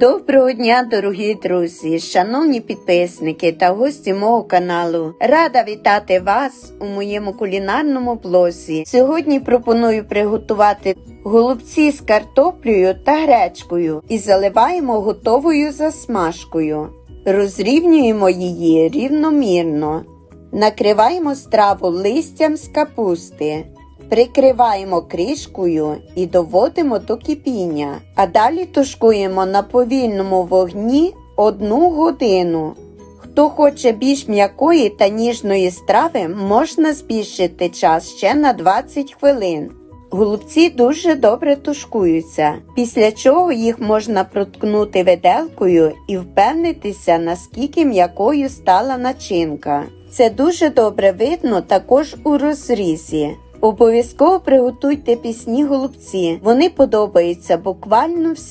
Доброго дня, дорогі друзі, шановні підписники та гості мого каналу. Рада вітати вас у моєму кулінарному блозі. Сьогодні пропоную приготувати голубці з картоплею та гречкою і заливаємо готовою засмажкою. Розрівнюємо її рівномірно. Накриваємо страву листям з капусти. Прикриваємо кришкою і доводимо до кипіння, а далі тушкуємо на повільному вогні одну годину. Хто хоче більш м'якої та ніжної страви, можна збільшити час ще на 20 хвилин. Голубці дуже добре тушкуються, після чого їх можна проткнути виделкою і впевнитися, наскільки м'якою стала начинка. Це дуже добре видно також у розрізі. Обов'язково приготуйте пісні голубці. Вони подобаються буквально всі.